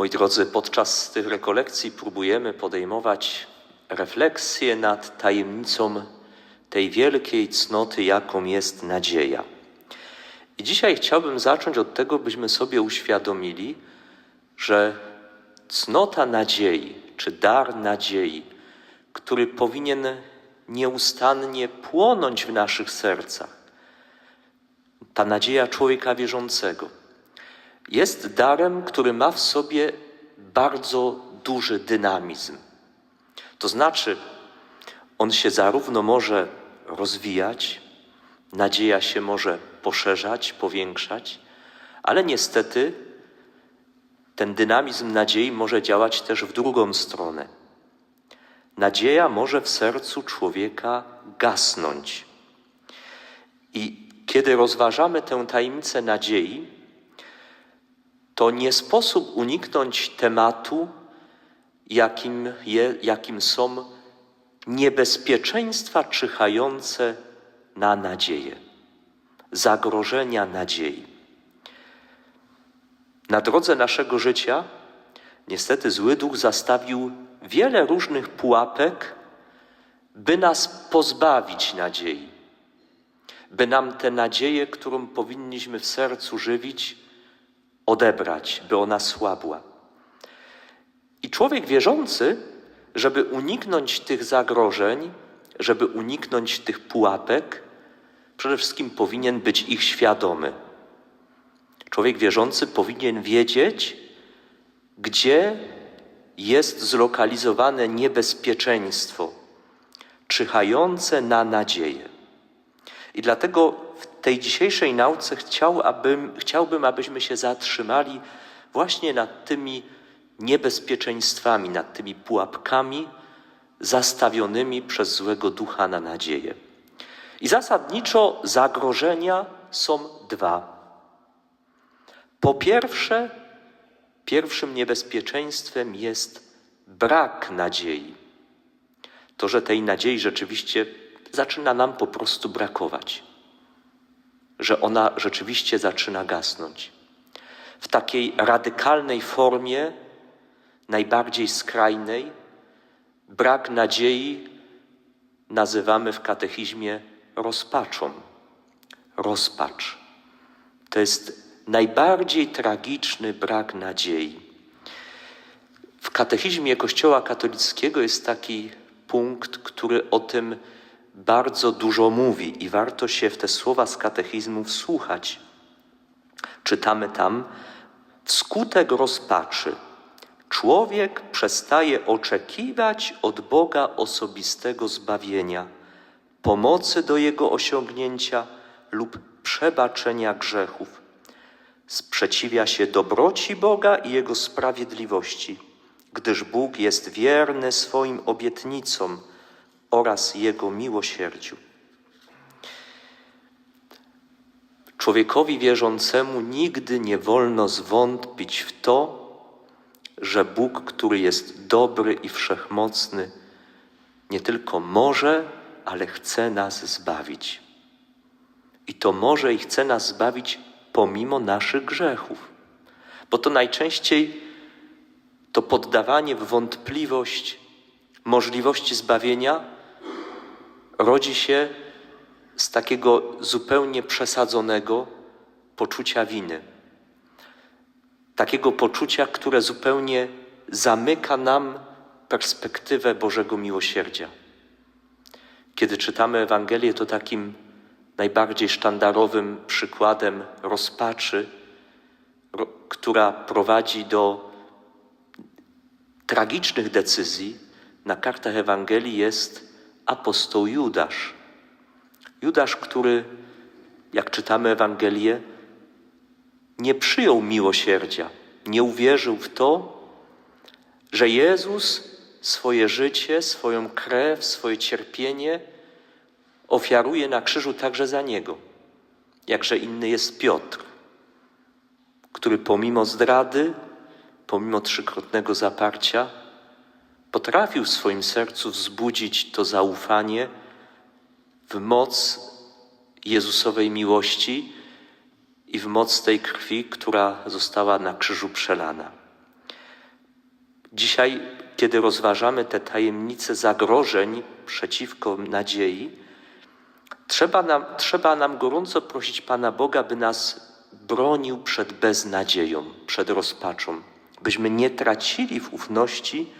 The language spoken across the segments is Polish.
Moi drodzy, podczas tych rekolekcji próbujemy podejmować refleksję nad tajemnicą tej wielkiej cnoty, jaką jest nadzieja. I dzisiaj chciałbym zacząć od tego, byśmy sobie uświadomili, że cnota nadziei, czy dar nadziei, który powinien nieustannie płonąć w naszych sercach, ta nadzieja człowieka wierzącego, jest darem, który ma w sobie bardzo duży dynamizm. To znaczy, on się zarówno może rozwijać, nadzieja się może poszerzać, powiększać, ale niestety ten dynamizm nadziei może działać też w drugą stronę. Nadzieja może w sercu człowieka gasnąć. I kiedy rozważamy tę tajemnicę nadziei, to nie sposób uniknąć tematu, jakim, je, jakim są niebezpieczeństwa czyhające na nadzieję, zagrożenia nadziei. Na drodze naszego życia niestety zły duch zastawił wiele różnych pułapek, by nas pozbawić nadziei, by nam tę nadzieję, którą powinniśmy w sercu żywić, odebrać, by ona słabła. I człowiek wierzący, żeby uniknąć tych zagrożeń, żeby uniknąć tych pułapek, przede wszystkim powinien być ich świadomy. Człowiek wierzący powinien wiedzieć, gdzie jest zlokalizowane niebezpieczeństwo, czyhające na nadzieję. I dlatego tej dzisiejszej nauce chciałbym, chciałbym, abyśmy się zatrzymali właśnie nad tymi niebezpieczeństwami, nad tymi pułapkami zastawionymi przez złego ducha na nadzieję. I zasadniczo zagrożenia są dwa. Po pierwsze, pierwszym niebezpieczeństwem jest brak nadziei. To, że tej nadziei rzeczywiście zaczyna nam po prostu brakować, że ona rzeczywiście zaczyna gasnąć. W takiej radykalnej formie, najbardziej skrajnej, brak nadziei nazywamy w katechizmie rozpaczą. Rozpacz. To jest najbardziej tragiczny brak nadziei. W katechizmie Kościoła katolickiego jest taki punkt, który o tym bardzo dużo mówi i warto się w te słowa z katechizmu wsłuchać. Czytamy tam: Wskutek rozpaczy człowiek przestaje oczekiwać od Boga osobistego zbawienia, pomocy do jego osiągnięcia lub przebaczenia grzechów. Sprzeciwia się dobroci Boga i jego sprawiedliwości, gdyż Bóg jest wierny swoim obietnicom oraz Jego miłosierdziu. Człowiekowi wierzącemu nigdy nie wolno zwątpić w to, że Bóg, który jest dobry i wszechmocny, nie tylko może, ale chce nas zbawić. I to może i chce nas zbawić pomimo naszych grzechów, bo to najczęściej to poddawanie w wątpliwość możliwości zbawienia rodzi się z takiego zupełnie przesadzonego poczucia winy. Takiego poczucia, które zupełnie zamyka nam perspektywę Bożego miłosierdzia. Kiedy czytamy Ewangelię, to takim najbardziej sztandarowym przykładem rozpaczy, ro, która prowadzi do tragicznych decyzji na kartach Ewangelii jest apostoł Judasz. Judasz, który, jak czytamy Ewangelię, nie przyjął miłosierdzia, nie uwierzył w to, że Jezus swoje życie, swoją krew, swoje cierpienie ofiaruje na krzyżu także za niego. Jakże inny jest Piotr, który pomimo zdrady, pomimo trzykrotnego zaparcia, potrafił w swoim sercu wzbudzić to zaufanie w moc Jezusowej miłości i w moc tej krwi, która została na krzyżu przelana. Dzisiaj, kiedy rozważamy te tajemnice zagrożeń przeciwko nadziei, trzeba nam, trzeba nam gorąco prosić Pana Boga, by nas bronił przed beznadzieją, przed rozpaczą, byśmy nie tracili w ufności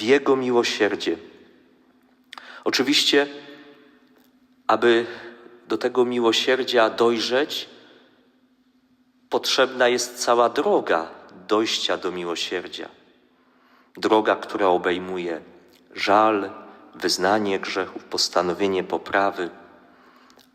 w Jego miłosierdzie. Oczywiście, aby do tego miłosierdzia dojrzeć, potrzebna jest cała droga dojścia do miłosierdzia. Droga, która obejmuje żal, wyznanie grzechów, postanowienie poprawy.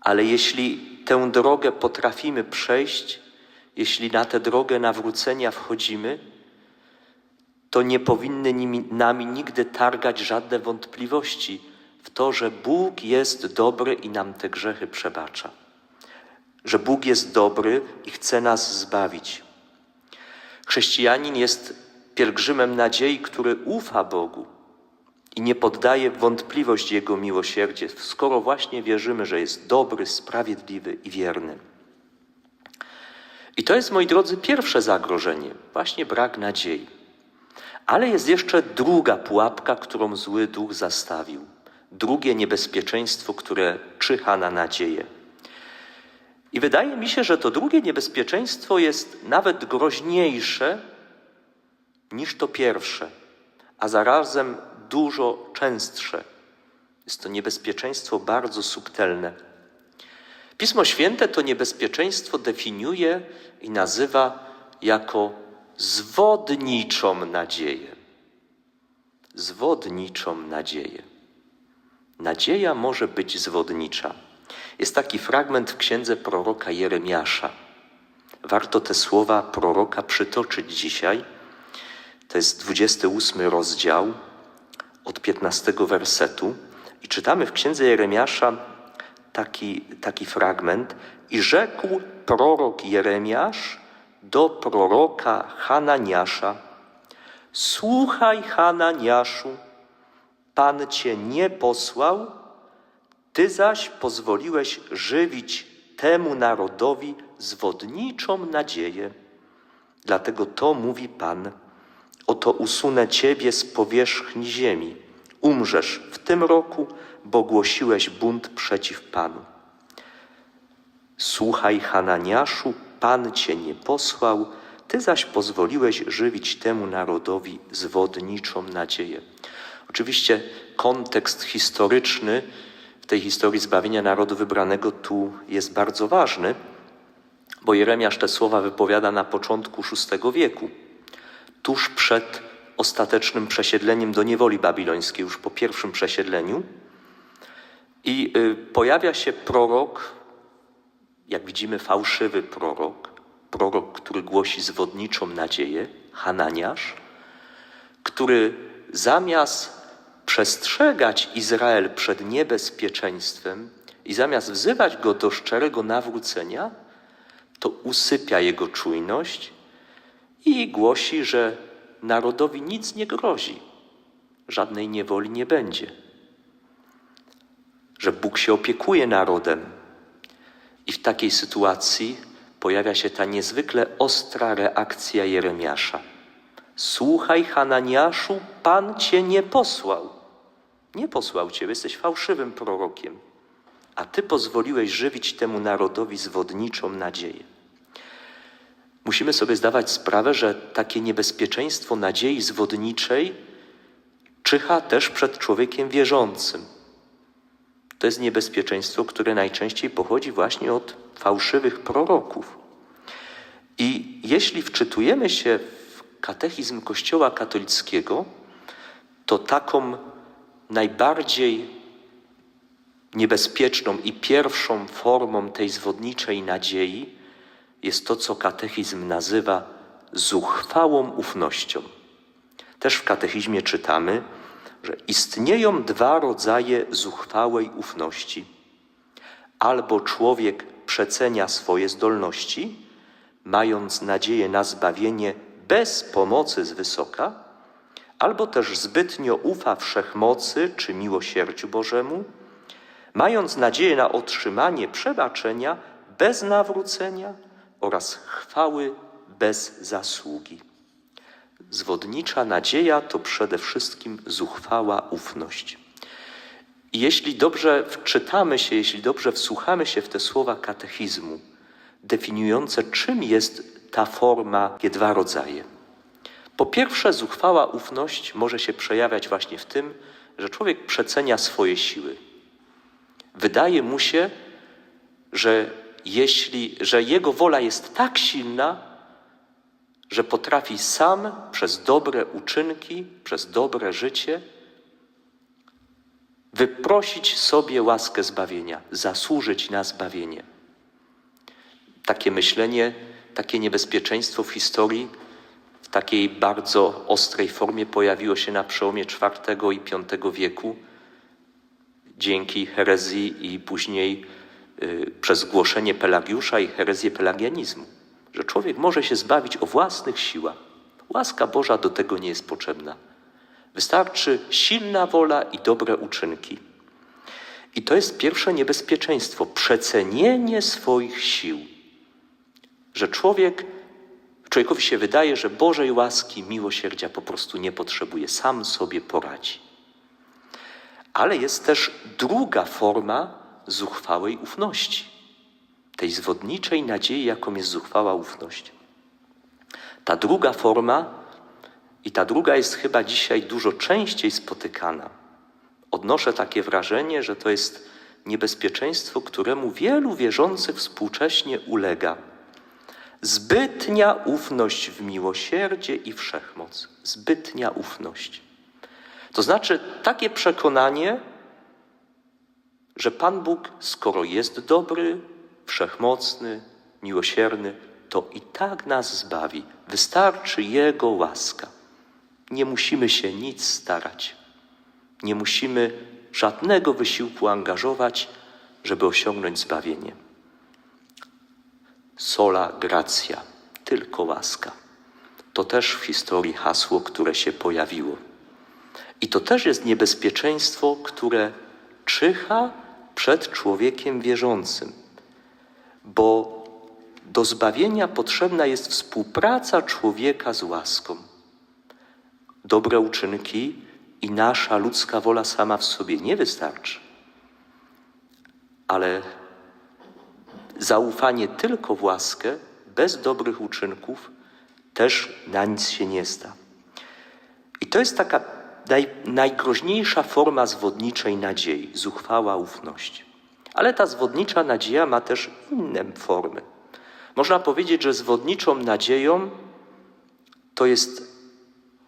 Ale jeśli tę drogę potrafimy przejść, jeśli na tę drogę nawrócenia wchodzimy, to nie powinny nimi, nami nigdy targać żadne wątpliwości w to, że Bóg jest dobry i nam te grzechy przebacza. Że Bóg jest dobry i chce nas zbawić. Chrześcijanin jest pielgrzymem nadziei, który ufa Bogu i nie poddaje wątpliwość Jego miłosierdzie, skoro właśnie wierzymy, że jest dobry, sprawiedliwy i wierny. I to jest, moi drodzy, pierwsze zagrożenie, właśnie brak nadziei. Ale jest jeszcze druga pułapka, którą zły duch zastawił. Drugie niebezpieczeństwo, które czyha na nadzieję. I wydaje mi się, że to drugie niebezpieczeństwo jest nawet groźniejsze niż to pierwsze, a zarazem dużo częstsze. Jest to niebezpieczeństwo bardzo subtelne. Pismo Święte to niebezpieczeństwo definiuje i nazywa jako zwodniczą nadzieję. Zwodniczą nadzieję. Nadzieja może być zwodnicza. Jest taki fragment w księdze proroka Jeremiasza. Warto te słowa proroka przytoczyć dzisiaj. To jest 28 rozdział od 15 wersetu. I czytamy w księdze Jeremiasza taki, taki fragment. I rzekł prorok Jeremiasz do proroka Hananiasza: Słuchaj, Hananiaszu, Pan cię nie posłał, ty zaś pozwoliłeś żywić temu narodowi zwodniczą nadzieję. Dlatego to mówi Pan: Oto usunę ciebie z powierzchni ziemi. Umrzesz w tym roku, bo głosiłeś bunt przeciw Panu. Słuchaj, Hananiaszu, Pan cię nie posłał, ty zaś pozwoliłeś żywić temu narodowi zwodniczą nadzieję. Oczywiście kontekst historyczny w tej historii zbawienia narodu wybranego tu jest bardzo ważny, bo Jeremiasz te słowa wypowiada na początku VI wieku, tuż przed ostatecznym przesiedleniem do niewoli babilońskiej, już po pierwszym przesiedleniu. I y, pojawia się prorok, jak widzimy, fałszywy prorok, prorok, który głosi zwodniczą nadzieję, Hananiasz, który zamiast przestrzegać Izrael przed niebezpieczeństwem i zamiast wzywać go do szczerego nawrócenia, to usypia jego czujność i głosi, że narodowi nic nie grozi, żadnej niewoli nie będzie, że Bóg się opiekuje narodem. I w takiej sytuacji pojawia się ta niezwykle ostra reakcja Jeremiasza. Słuchaj, Hananiaszu, Pan cię nie posłał. Nie posłał cię, jesteś fałszywym prorokiem, a ty pozwoliłeś żywić temu narodowi zwodniczą nadzieję. Musimy sobie zdawać sprawę, że takie niebezpieczeństwo nadziei zwodniczej czyha też przed człowiekiem wierzącym. To jest niebezpieczeństwo, które najczęściej pochodzi właśnie od fałszywych proroków. I jeśli wczytujemy się w katechizm Kościoła katolickiego, to taką najbardziej niebezpieczną i pierwszą formą tej zwodniczej nadziei jest to, co katechizm nazywa zuchwałą ufnością. Też w katechizmie czytamy, że istnieją dwa rodzaje zuchwałej ufności. Albo człowiek przecenia swoje zdolności, mając nadzieję na zbawienie bez pomocy z wysoka, albo też zbytnio ufa wszechmocy czy miłosierdziu Bożemu, mając nadzieję na otrzymanie przebaczenia bez nawrócenia oraz chwały bez zasługi. Zwodnicza nadzieja to przede wszystkim zuchwała ufność. I jeśli dobrze wczytamy się, jeśli dobrze wsłuchamy się w te słowa katechizmu, definiujące, czym jest ta forma, takie dwa rodzaje. Po pierwsze, zuchwała ufność może się przejawiać właśnie w tym, że człowiek przecenia swoje siły. Wydaje mu się, że jeśli, że jego wola jest tak silna, że potrafi sam przez dobre uczynki, przez dobre życie wyprosić sobie łaskę zbawienia, zasłużyć na zbawienie. Takie myślenie, takie niebezpieczeństwo w historii w takiej bardzo ostrej formie pojawiło się na przełomie IV i V wieku dzięki herezji i później y, przez głoszenie Pelagiusza i herezję pelagianizmu, że człowiek może się zbawić o własnych siłach. Łaska Boża do tego nie jest potrzebna. Wystarczy silna wola i dobre uczynki. I to jest pierwsze niebezpieczeństwo przecenienie swoich sił. Że człowiek, człowiekowi się wydaje, że Bożej łaski, miłosierdzia po prostu nie potrzebuje, sam sobie poradzi. Ale jest też druga forma zuchwałej ufności, tej zwodniczej nadziei, jaką jest zuchwała ufność. Ta druga forma i ta druga jest chyba dzisiaj dużo częściej spotykana. Odnoszę takie wrażenie, że to jest niebezpieczeństwo, któremu wielu wierzących współcześnie ulega. Zbytnia ufność w miłosierdzie i wszechmoc. Zbytnia ufność. To znaczy takie przekonanie, że Pan Bóg, skoro jest dobry, wszechmocny, miłosierny, to i tak nas zbawi. Wystarczy Jego łaska. Nie musimy się nic starać. Nie musimy żadnego wysiłku angażować, żeby osiągnąć zbawienie. Sola gratia, tylko łaska. To też w historii hasło, które się pojawiło. I to też jest niebezpieczeństwo, które czyha przed człowiekiem wierzącym, bo do zbawienia potrzebna jest współpraca człowieka z łaską. Dobre uczynki i nasza ludzka wola sama w sobie nie wystarczy, ale zaufanie tylko w łaskę, bez dobrych uczynków, też na nic się nie sta. I to jest taka naj, najgroźniejsza forma zwodniczej nadziei, zuchwała ufność. Ale ta zwodnicza nadzieja ma też inne formy. Można powiedzieć, że zwodniczą nadzieją to jest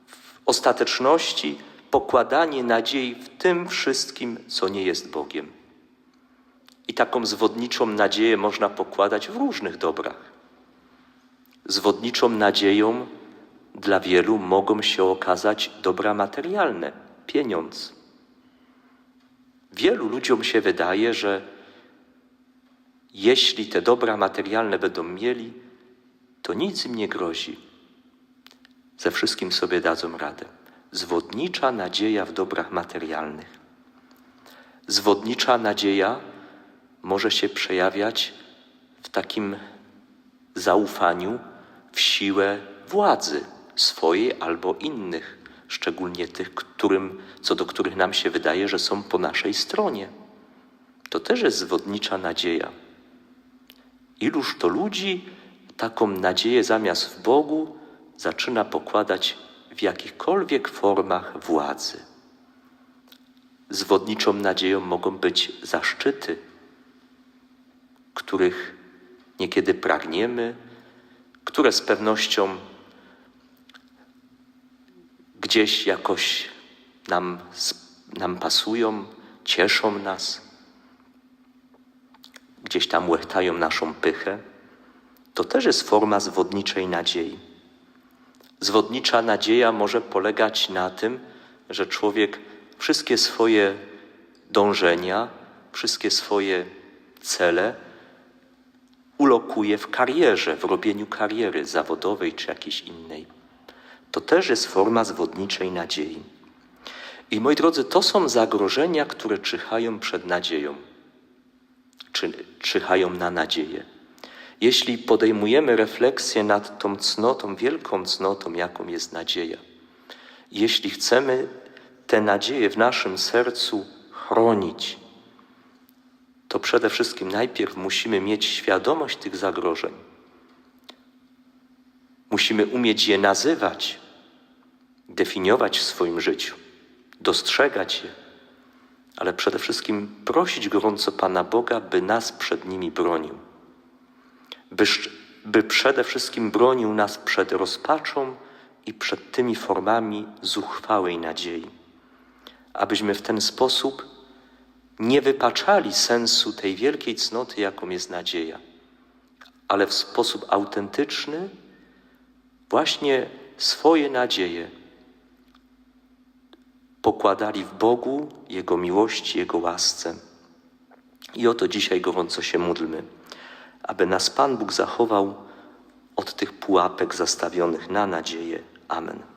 w ostateczności pokładanie nadziei w tym wszystkim, co nie jest Bogiem. I taką zwodniczą nadzieję można pokładać w różnych dobrach. Zwodniczą nadzieją dla wielu mogą się okazać dobra materialne, pieniądz. Wielu ludziom się wydaje, że jeśli te dobra materialne będą mieli, to nic im nie grozi. Ze wszystkim sobie dadzą radę. Zwodnicza nadzieja w dobrach materialnych. Zwodnicza nadzieja może się przejawiać w takim zaufaniu w siłę władzy swojej albo innych, szczególnie tych, którym, co do których nam się wydaje, że są po naszej stronie. To też jest zwodnicza nadzieja. Iluż to ludzi taką nadzieję zamiast w Bogu zaczyna pokładać w jakichkolwiek formach władzy. Zwodniczą nadzieją mogą być zaszczyty, których niekiedy pragniemy, które z pewnością gdzieś jakoś nam, nam pasują, cieszą nas, gdzieś tam łechtają naszą pychę, to też jest forma zwodniczej nadziei. Zwodnicza nadzieja może polegać na tym, że człowiek wszystkie swoje dążenia, wszystkie swoje cele ulokuje w karierze, w robieniu kariery zawodowej czy jakiejś innej. To też jest forma zwodniczej nadziei. I moi drodzy, to są zagrożenia, które czyhają przed nadzieją, czy czyhają na nadzieję. jeśli podejmujemy refleksję nad tą cnotą, wielką cnotą, jaką jest nadzieja, jeśli chcemy tę nadzieję w naszym sercu chronić, to przede wszystkim najpierw musimy mieć świadomość tych zagrożeń. Musimy umieć je nazywać, definiować w swoim życiu, dostrzegać je, ale przede wszystkim prosić gorąco Pana Boga, by nas przed nimi bronił. By, by przede wszystkim bronił nas przed rozpaczą i przed tymi formami zuchwałej nadziei. Abyśmy w ten sposób nie wypaczali sensu tej wielkiej cnoty, jaką jest nadzieja, ale w sposób autentyczny właśnie swoje nadzieje pokładali w Bogu, Jego miłości, Jego łasce. I o to dzisiaj gorąco się módlmy, aby nas Pan Bóg zachował od tych pułapek zastawionych na nadzieję. Amen.